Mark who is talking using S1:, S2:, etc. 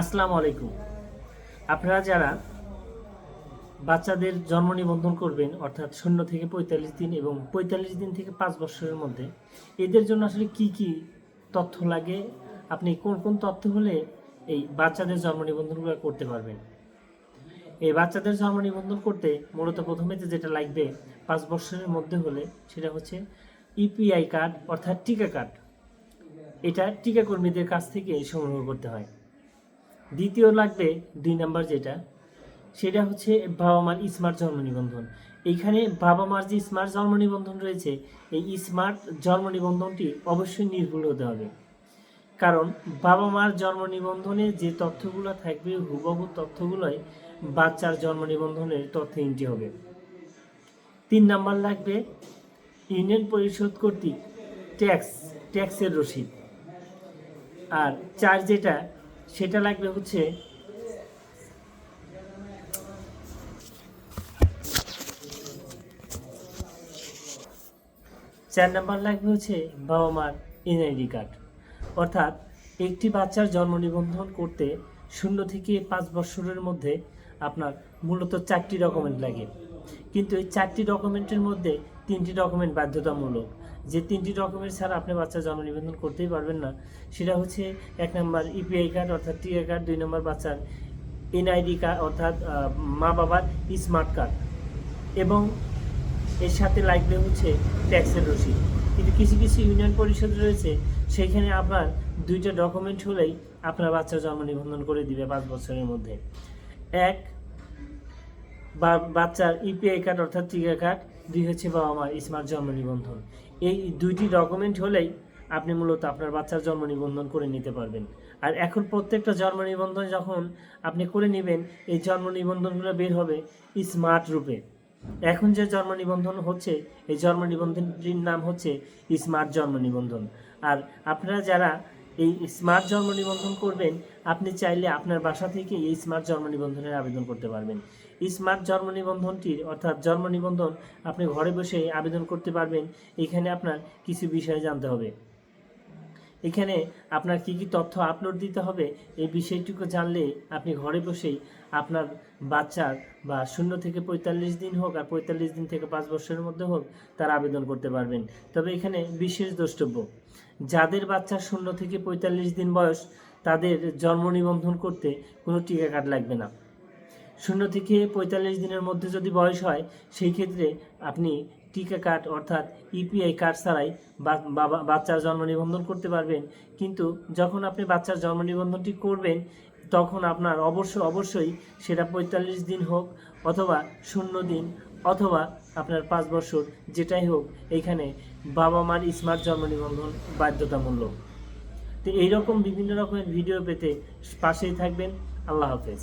S1: আসসালামু আলাইকুম। আপনারা যারা বাচ্চাদের জন্ম নিবন্ধন করবেন, অর্থাৎ শূন্য থেকে পঁয়তাল্লিশ দিন এবং পঁয়তাল্লিশ দিন থেকে পাঁচ বছরের মধ্যে, এদের জন্য আসলে কি কি তথ্য লাগে? আপনি কোন কোন তথ্য হলে এই বাচ্চাদের জন্ম নিবন্ধনগুলো করতে পারবেন? এই বাচ্চাদের জন্ম নিবন্ধন করতে মূলত প্রথমে যেটা লাগবে পাঁচ বছরের মধ্যে হলে, সেটা হচ্ছে ইপিআই কার্ড, অর্থাৎ টিকা কার্ড। এটা টিকাকর্মীদের কাছ থেকে সংগ্রহ করতে হয়। দ্বিতীয় লাগবে দুই নাম্বার যেটা, সেটা হচ্ছে বাবা মার স্মার্ট জন্ম নিবন্ধন এইখানে বাবা মার যে স্মার্ট জন্ম নিবন্ধন রয়েছে, এই স্মার্ট জন্ম নিবন্ধনটি অবশ্যই নির্ভুল হতে হবে। কারণ বাবা মার জন্ম নিবন্ধনে যে তথ্যগুলো থাকবে, হুবহু তথ্যগুলোই বাচ্চার জন্ম নিবন্ধনের তথ্য এন্ট্রি হবে। তিন নাম্বার লাগবে ইউনিয়ন পরিষদ কর্তৃক ট্যাক্স, ট্যাক্সের রসিদ। আর চার যেটা সেটা লাগবে হচ্ছে চার নাম্বার লাগবে হচ্ছে বাবা মার এনআইডি কার্ড। অর্থাৎ একটি বাচ্চার জন্ম নিবন্ধন করতে শূন্য থেকে পাঁচ বছরের মধ্যে আপনার মূলত চারটি ডকুমেন্ট লাগে। কিন্তু এই চারটি ডকুমেন্টের মধ্যে তিনটি ডকুমেন্ট বাধ্যতামূলক। যে তিনটি ডকুমেন্ট ছাড়া আপনি বাচ্চার জন্ম নিবন্ধন করতেই পারবেন না, সেটা হচ্ছে এক নম্বর ইপিআই কার্ড অর্থাৎ টিআই কার্ড দুই নম্বর বাচ্চার এনআইডি কার্ড অর্থাৎ মা বাবার স্মার্ট কার্ড এবং এর সাথে লাগবে হচ্ছে ট্যাক্সের রসিদ। কিন্তু কিছু কিছু ইউনিয়ন পরিষদ রয়েছে, সেখানে আপনার দুইটা ডকুমেন্ট হলেই আপনার বাচ্চার জন্ম নিবন্ধন করে দিবে পাঁচ বছরের মধ্যে। এক বা বাচ্চার ইপিআই কার্ড অর্থাৎ টিকা কার্ড দুই হচ্ছে বাবা মার স্মার্ট জন্ম নিবন্ধন। এই দুইটি ডকুমেন্ট হলেই আপনি মূলত আপনার বাচ্চার জন্ম নিবন্ধন করে নিতে পারবেন। আর এখন প্রত্যেকটা জন্ম নিবন্ধন যখন আপনি করে নেবেন, এই জন্ম নিবন্ধনগুলো বের হবে স্মার্ট রূপে। এখন যে জন্ম নিবন্ধন হচ্ছে, এই জন্ম নিবন্ধনটির নাম হচ্ছে স্মার্ট জন্ম নিবন্ধন। আর আপনারা যারা এই স্মার্ট জন্ম নিবন্ধন করবেন, আপনি চাইলে আপনার বাসা থেকে এই স্মার্ট জন্ম নিবন্ধনের আবেদন করতে পারবেন। এই স্মার্ট জন্ম নিবন্ধনটির অর্থাৎ জন্ম নিবন্ধন আপনি ঘরে বসে আবেদন করতে পারবেন, এখানে আপনার কিছু বিষয় জানতে হবে। এখানে আপনার কি কি তথ্য আপলোড দিতে হবে এই বিষয়টুকু জানলে আপনি ঘরে বসেই আপনার বাচ্চার বা শূন্য থেকে পঁয়তাল্লিশ দিন হোক আর পঁয়তাল্লিশ দিন থেকে পাঁচ বছরের মধ্যে হোক তার আবেদন করতে পারবেন। তবে এখানে বিশেষ দ্রষ্টব্য, যাদের বাচ্চা শূন্য থেকে পঁয়তাল্লিশ দিন বয়স, তাদের জন্ম নিবন্ধন করতে কোনো টিকা কার্ড লাগবে না। শূন্য থেকে পঁয়তাল্লিশ দিনের মধ্যে যদি বয়স হয়, সেই ক্ষেত্রে আপনি টিকা কার্ড অর্থাৎ ইপিআই কার্ড ছাড়াই বাচ্চার জন্ম নিবন্ধন করতে পারবেন। কিন্তু যখন আপনি বাচ্চার জন্ম নিবন্ধনটি করবেন, তখন আপনার অবশ্য, অবশ্যই সেটা পঁয়তাল্লিশ দিন হোক অথবা শূন্য দিন অথবা আপনার পাঁচ বছর, যেটাই হোক এইখানে বাবা মার স্মার্ট জন্ম নিবন্ধন বাধ্যতামূলক। তো এইরকম বিভিন্ন রকমের ভিডিও পেতে পাশেই থাকবেন। আল্লাহ হাফেজ।